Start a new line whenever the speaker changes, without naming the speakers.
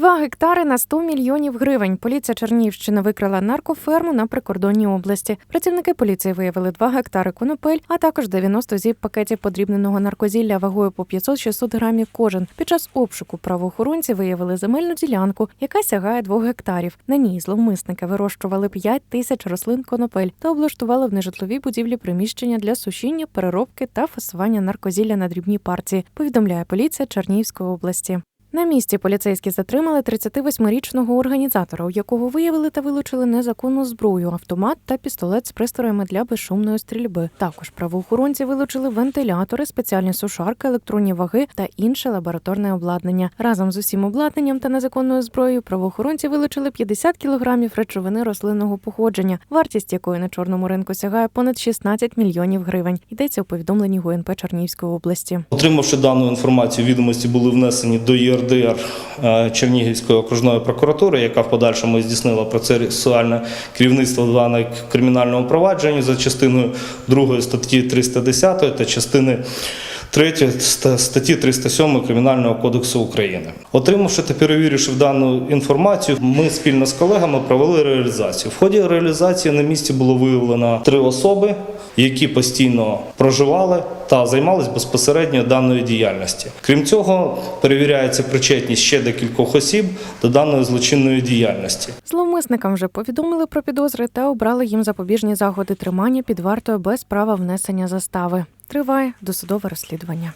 Два гектари на 100 мільйонів гривень. Поліція Чернігівщини викрила наркоферму на прикордонній області. Працівники поліції виявили 2 гектари конопель, а також 90 зіб пакетів подрібненого наркозілля вагою по 500-600 грамів кожен. Під час обшуку правоохоронці виявили земельну ділянку, яка сягає 2 гектарів. На ній зловмисники вирощували 5 тисяч рослин конопель та облаштували в нежитловій будівлі приміщення для сушіння, переробки та фасування наркозілля на дрібні партії. Повідомляє поліція Чернігівської області. На місці поліцейські затримали 38-річного організатора, у якого виявили та вилучили незаконну зброю, автомат та пістолет з пристроями для безшумної стрільби. Також правоохоронці вилучили вентилятори, спеціальні сушарки, електронні ваги та інше лабораторне обладнання. Разом з усім обладнанням та незаконною зброєю правоохоронці вилучили 50 кілограмів речовини рослинного походження, вартість якої на чорному ринку сягає понад 16 мільйонів гривень. Йдеться у повідомленні ГУНП Чернігівської області.
Отримавши дану інформацію, відомості були внесені до ЄРДР е, Чернігівської окружної прокуратури, яка в подальшому здійснила процесуальне керівництво даного кримінального провадження за частиною 2 статті 310 та частини 3 ст- статті 307 Кримінального кодексу України. Отримавши та перевіривши дану інформацію, ми спільно з колегами провели реалізацію. В ході реалізації на місці було виявлено три особи, які постійно проживали та займалися безпосередньо даною діяльністю. Крім цього, перевіряється причетність ще декількох осіб до даної злочинної діяльності.
Зловмисникам вже повідомили про підозри та обрали їм запобіжні заходи тримання під вартою без права внесення застави. Триває досудове розслідування.